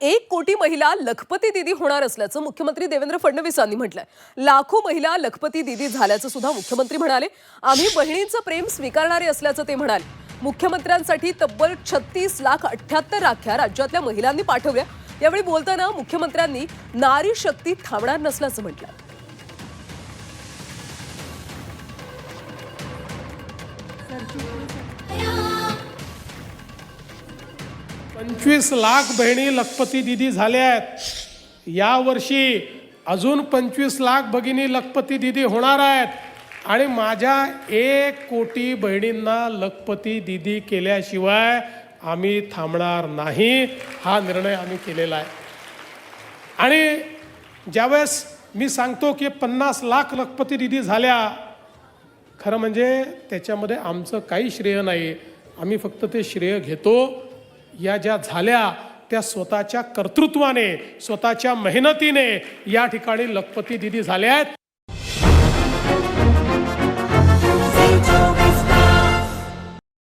एक कोटी महिला लखपती दिदी होणार असल्याचं मुख्यमंत्री देवेंद्र फडणवीसांनी म्हटलंय. लाखो महिला लखपती दिदी झाल्याचं सुद्धा मुख्यमंत्री म्हणाले. आम्ही बहिणींचं प्रेम स्वीकारणारे असल्याचं ते म्हणाले. मुख्यमंत्र्यांसाठी तब्बल छत्तीस लाख अठ्याहत्तर राख्या राज्यातल्या महिलांनी पाठवल्या. यावेळी बोलताना मुख्यमंत्र्यांनी नारी शक्ती थांबणार नसल्याचं म्हटलं पंचवीस लाख बहिणी लखपती दिदी झाल्या आहेत. यावर्षी अजून पंचवीस लाख भगिनी लखपती दिदी होणार आहेत. आणि माझ्या एक कोटी बहिणींना लखपती दिदी केल्याशिवाय आम्ही थांबणार नाही. हा निर्णय आम्ही केलेला आहे. आणि ज्यावेळेस मी सांगतो की पन्नास लाख लखपती दिदी झाल्या खरं म्हणजे त्याच्यामध्ये आमचं काही श्रेय नाही. आम्ही फक्त ते श्रेय घेतो. या ज्या झाल्या त्या स्वतःच्या कर्तृत्वाने स्वतःच्या मेहनतीने या ठिकाणी लखपती दिदी झाल्या आहेत.